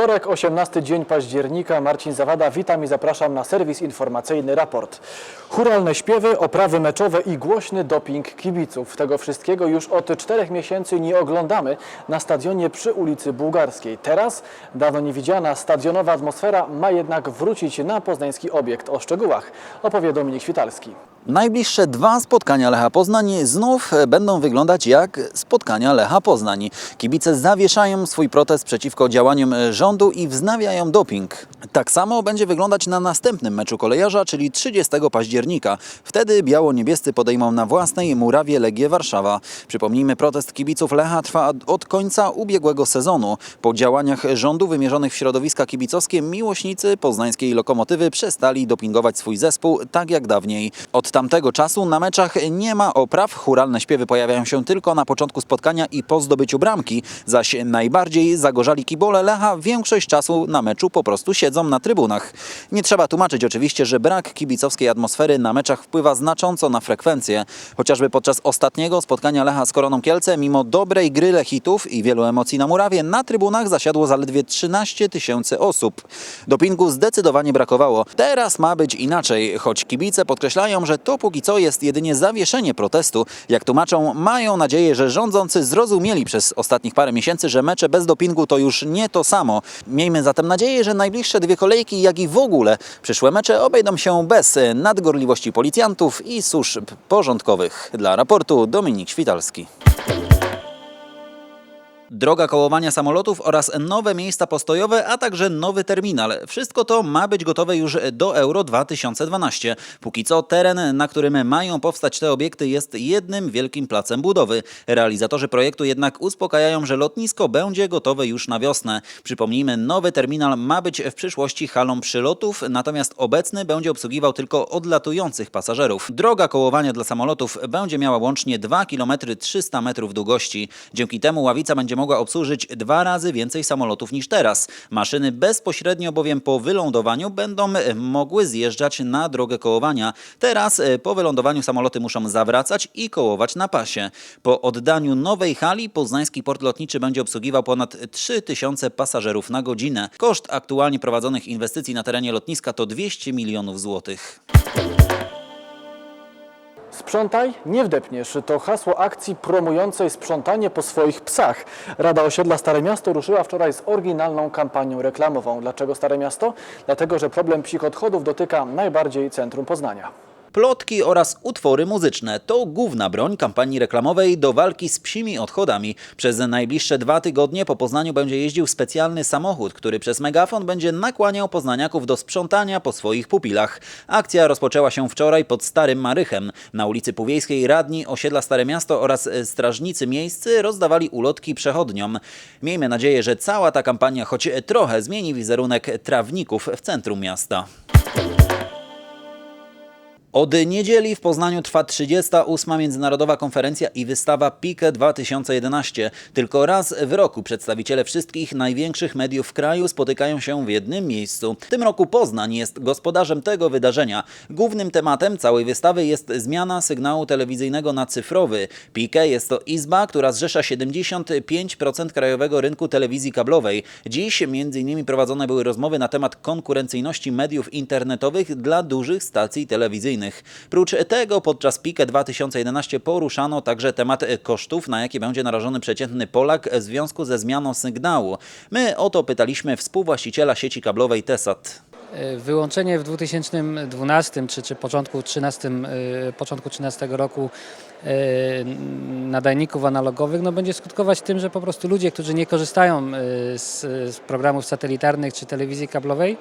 Wtorek, 18 dzień października. Marcin Zawada, witam i zapraszam na serwis informacyjny Raport. Churalne śpiewy, oprawy meczowe i głośny doping kibiców. Tego wszystkiego już od czterech miesięcy nie oglądamy na stadionie przy ulicy Bułgarskiej. Teraz dawno niewidziana stadionowa atmosfera ma jednak wrócić na poznański obiekt. O szczegółach opowie Dominik Świtalski. Najbliższe dwa spotkania Lecha Poznań znów będą wyglądać jak spotkania Lecha Poznań. Kibice zawieszają swój protest przeciwko działaniom rządu i wznawiają doping. Tak samo będzie wyglądać na następnym meczu kolejarza, czyli 30 października. Wtedy biało-niebiescy podejmą na własnej murawie Legię Warszawa. Przypomnijmy, protest kibiców Lecha trwa od końca ubiegłego sezonu. Po działaniach rządu wymierzonych w środowiska kibicowskie miłośnicy poznańskiej lokomotywy przestali dopingować swój zespół tak jak dawniej. Od tamtego czasu na meczach nie ma opraw, churalne śpiewy pojawiają się tylko na początku spotkania i po zdobyciu bramki, zaś najbardziej zagorzali kibole Lecha większość czasu na meczu po prostu siedzą na trybunach. Nie trzeba tłumaczyć oczywiście, że brak kibicowskiej atmosfery na meczach wpływa znacząco na frekwencję. Chociażby podczas ostatniego spotkania Lecha z Koroną Kielce, mimo dobrej gry Lechitów i wielu emocji na murawie, na trybunach zasiadło zaledwie 13 tysięcy osób. Dopingu zdecydowanie brakowało. Teraz ma być inaczej, choć kibice podkreślają, że to póki co jest jedynie zawieszenie protestu. Jak tłumaczą, mają nadzieję, że rządzący zrozumieli przez ostatnich parę miesięcy, że mecze bez dopingu to już nie to samo. Miejmy zatem nadzieję, że najbliższe dwie kolejki, jak i w ogóle przyszłe mecze obejdą się bez nadgorliwości policjantów i służb porządkowych. Dla raportu Dominik Świtalski. Droga kołowania samolotów oraz nowe miejsca postojowe, a także nowy terminal. Wszystko to ma być gotowe już do Euro 2012. Póki co teren, na którym mają powstać te obiekty jest jednym wielkim placem budowy. Realizatorzy projektu jednak uspokajają, że lotnisko będzie gotowe już na wiosnę. Przypomnijmy, nowy terminal ma być w przyszłości halą przylotów, natomiast obecny będzie obsługiwał tylko odlatujących pasażerów. Droga kołowania dla samolotów będzie miała łącznie 2 km 300 metrów długości. Dzięki temu ławica będzie mogła obsłużyć dwa razy więcej samolotów niż teraz. Maszyny bezpośrednio bowiem po wylądowaniu będą e, mogły zjeżdżać na drogę kołowania. Teraz e, po wylądowaniu samoloty muszą zawracać i kołować na pasie. Po oddaniu nowej hali poznański port lotniczy będzie obsługiwał ponad 3000 pasażerów na godzinę. Koszt aktualnie prowadzonych inwestycji na terenie lotniska to 200 milionów złotych. Sprzątaj, nie wdepniesz. To hasło akcji promującej sprzątanie po swoich psach. Rada Osiedla Stare Miasto ruszyła wczoraj z oryginalną kampanią reklamową. Dlaczego Stare Miasto? Dlatego, że problem psich odchodów dotyka najbardziej centrum Poznania. Plotki oraz utwory muzyczne to główna broń kampanii reklamowej do walki z psimi odchodami. Przez najbliższe dwa tygodnie po Poznaniu będzie jeździł specjalny samochód, który przez megafon będzie nakłaniał poznaniaków do sprzątania po swoich pupilach. Akcja rozpoczęła się wczoraj pod Starym Marychem. Na ulicy Pówiejskiej radni osiedla Stare Miasto oraz strażnicy miejscy rozdawali ulotki przechodniom. Miejmy nadzieję, że cała ta kampania choć trochę zmieni wizerunek trawników w centrum miasta. Od niedzieli w Poznaniu trwa 38. Międzynarodowa Konferencja i wystawa PIKE 2011. Tylko raz w roku przedstawiciele wszystkich największych mediów kraju spotykają się w jednym miejscu. W tym roku Poznań jest gospodarzem tego wydarzenia. Głównym tematem całej wystawy jest zmiana sygnału telewizyjnego na cyfrowy. PIKE jest to izba, która zrzesza 75% krajowego rynku telewizji kablowej. Dziś m.in. prowadzone były rozmowy na temat konkurencyjności mediów internetowych dla dużych stacji telewizyjnych. Prócz tego podczas PIKE 2011 poruszano także temat kosztów, na jakie będzie narażony przeciętny Polak w związku ze zmianą sygnału. My o to pytaliśmy współwłaściciela sieci kablowej TESAT. E, Wyłączenie w 2012 czy, czy początku 13, e, początku 13 roku e, nadajników analogowych no będzie skutkować tym, że po prostu ludzie, którzy nie korzystają z, z programów satelitarnych czy telewizji kablowej,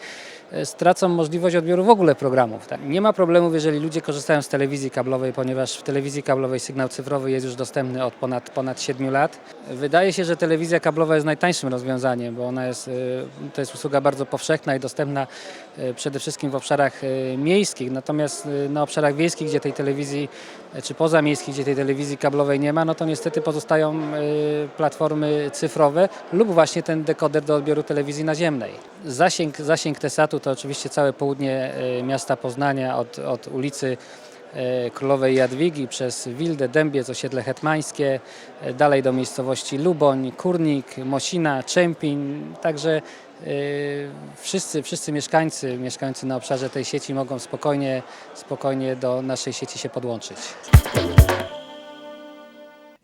stracą możliwość odbioru w ogóle programów. Tak? Nie ma problemów, jeżeli ludzie korzystają z telewizji kablowej, ponieważ w telewizji kablowej sygnał cyfrowy jest już dostępny od ponad, ponad 7 lat. Wydaje się, że telewizja kablowa jest najtańszym rozwiązaniem, bo ona jest, e, to jest usługa bardzo powszechna i dostępna e, przede wszystkim w obszarach e, miejskich, natomiast e, na obszarach wiejskich, gdzie tej telewizji, e, czy pozamiejskich, gdzie tej telewizji kablowej nie ma, no to niestety pozostają e, platformy cyfrowe lub właśnie ten dekoder do odbioru telewizji naziemnej. Zasięg, zasięg Tesatu to oczywiście całe południe e, miasta Poznania od, od ulicy e, Królowej Jadwigi przez Wildę, Dębiec, osiedle hetmańskie, e, dalej do miejscowości Luboń, Kurnik, Mosina, Czempiń, także wszyscy, wszyscy mieszkańcy, mieszkańcy na obszarze tej sieci mogą spokojnie, spokojnie do naszej sieci się podłączyć.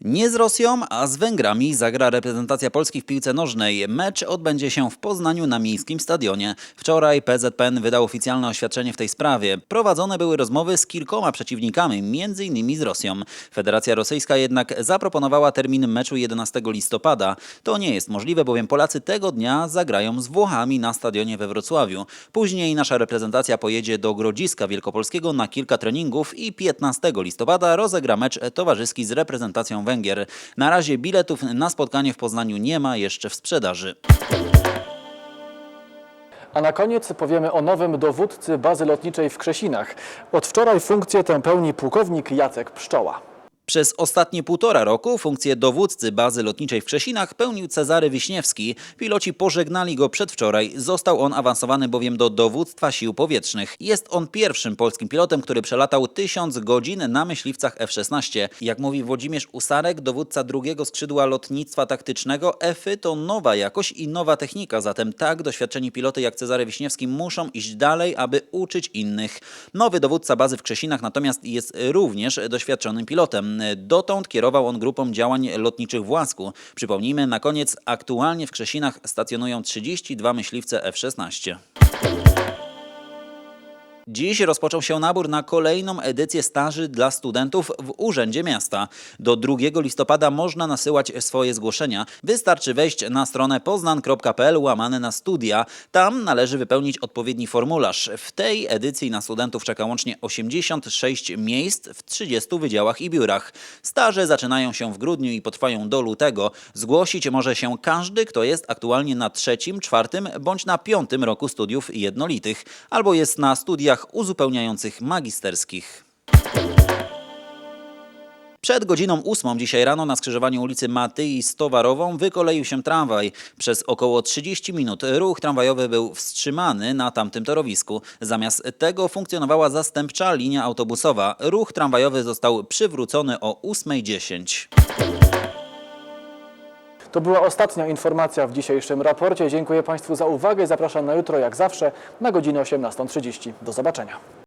Nie z Rosją, a z Węgrami zagra reprezentacja Polski w piłce nożnej. Mecz odbędzie się w Poznaniu na miejskim stadionie. Wczoraj PZPN wydał oficjalne oświadczenie w tej sprawie. Prowadzone były rozmowy z kilkoma przeciwnikami, m.in. z Rosją. Federacja Rosyjska jednak zaproponowała termin meczu 11 listopada. To nie jest możliwe, bowiem Polacy tego dnia zagrają z Włochami na stadionie we Wrocławiu. Później nasza reprezentacja pojedzie do Grodziska Wielkopolskiego na kilka treningów i 15 listopada rozegra mecz towarzyski z reprezentacją Węgier. Na razie biletów na spotkanie w Poznaniu nie ma jeszcze w sprzedaży. A na koniec powiemy o nowym dowódcy bazy lotniczej w Krzesinach. Od wczoraj funkcję tę pełni pułkownik Jacek Pszczoła. Przez ostatnie półtora roku funkcję dowódcy bazy lotniczej w Krzesinach pełnił Cezary Wiśniewski. Piloci pożegnali go przedwczoraj. Został on awansowany bowiem do dowództwa sił powietrznych. Jest on pierwszym polskim pilotem, który przelatał tysiąc godzin na myśliwcach F-16. Jak mówi Włodzimierz Usarek, dowódca drugiego skrzydła lotnictwa taktycznego, EFY to nowa jakość i nowa technika. Zatem tak doświadczeni piloty jak Cezary Wiśniewski muszą iść dalej, aby uczyć innych. Nowy dowódca bazy w Krzesinach natomiast jest również doświadczonym pilotem. Dotąd kierował on grupą działań lotniczych w Łasku. Przypomnijmy, na koniec aktualnie w Krzesinach stacjonują 32 myśliwce F-16. Dziś rozpoczął się nabór na kolejną edycję staży dla studentów w Urzędzie Miasta. Do 2 listopada można nasyłać swoje zgłoszenia. Wystarczy wejść na stronę poznan.pl łamane na studia. Tam należy wypełnić odpowiedni formularz. W tej edycji na studentów czeka łącznie 86 miejsc w 30 wydziałach i biurach. Staże zaczynają się w grudniu i potrwają do lutego. Zgłosić może się każdy, kto jest aktualnie na trzecim, czwartym bądź na piątym roku studiów jednolitych albo jest na studiach uzupełniających magisterskich. Przed godziną ósmą dzisiaj rano na skrzyżowaniu ulicy Matyi z Towarową wykoleił się tramwaj. Przez około 30 minut ruch tramwajowy był wstrzymany na tamtym torowisku. Zamiast tego funkcjonowała zastępcza linia autobusowa. Ruch tramwajowy został przywrócony o 8.10. To była ostatnia informacja w dzisiejszym raporcie. Dziękuję Państwu za uwagę i zapraszam na jutro jak zawsze na godzinę 18.30. Do zobaczenia.